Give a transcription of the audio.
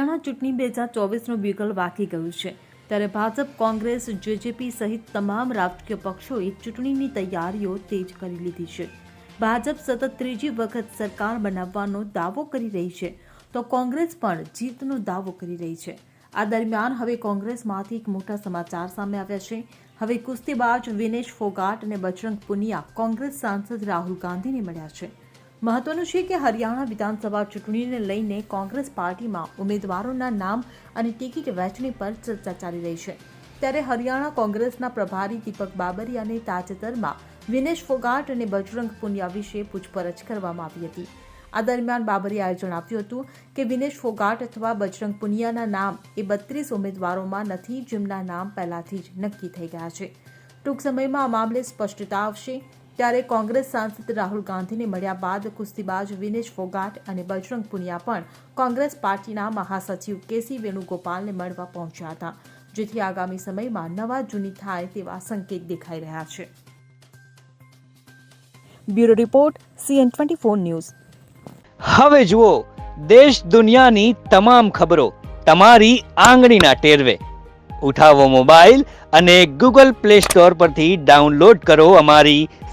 હરિયાણા ચૂંટણી બે હજાર ચોવીસનું બિગલ વાગી ગયું છે. ત્યારે ભાજપ, કોંગ્રેસ, જેજેપી સહિત તમામ રાજકીય પક્ષોએ ચૂંટણીની તૈયારીઓ તેજ કરી લીધી છે. ભાજપ સતત ત્રીજી વખત સરકાર બનાવવાનો દાવો કરી રહી છે, તો કોંગ્રેસ પણ જીતનો દાવો કરી રહી છે. આ દરમિયાન હવે કોંગ્રેસમાંથી એક મોટા સમાચાર સામે આવ્યા છે. હવે કુસ્તીબાજ વિનેશ ફોગાટ અને બજરંગ પુનિયા કોંગ્રેસ સાંસદ રાહુલ ગાંધીને મળ્યા છે. મહત્વનું છે કે હરિયાણા વિધાનસભા ચૂંટણીને લઈને કોંગ્રેસ પાર્ટીમાં ઉમેદવારોના નામ અને ટિકિટ વહેંચણી પર ચર્ચા ચાલી રહી છે. ત્યારે હરિયાણા કોંગ્રેસના પ્રભારી દીપક બાબરિયાને તાજેતરમાં વિનેશ ફોગાટ અને બજરંગ પુનિયા વિશે પૂછપરછ કરવામાં આવી હતી. આ દરમિયાન બાબરિયાએ જણાવ્યું હતું કે વિનેશ ફોગાટ અથવા બજરંગ પુનિયાના નામ એ બત્રીસ ઉમેદવારોમાં નથી, જેમના નામ પહેલાથી જ નક્કી થઈ ગયા છે. ટૂંક સમયમાં આ મામલે સ્પષ્ટતા આવશે. ત્યારે કોંગ્રેસ સાંસદ રાહુલ ગાંધીને મળ્યા બાદ કુસ્તીબાજ વિનેશ ફોગાટ અને બજરંગ પુનિયા પણ કોંગ્રેસ પાર્ટીના મહાસચિવ કેસી વેણુગોપાલને મળવા પહોંચ્યા હતા, જેથી આગામી સમયમાં નવા જૂની થાય તેવા સંકેત દેખાઈ રહ્યા છે. Bureau report, CN twenty four news. હવે જુઓ, દેશ દુનિયાની તમામ ખબરો તમારી આંગળીના ટેરવે. ઉઠાવો મોબાઈલ અને ગૂગલ પ્લે સ્ટોર પરથી ડાઉનલોડ કરો અમારી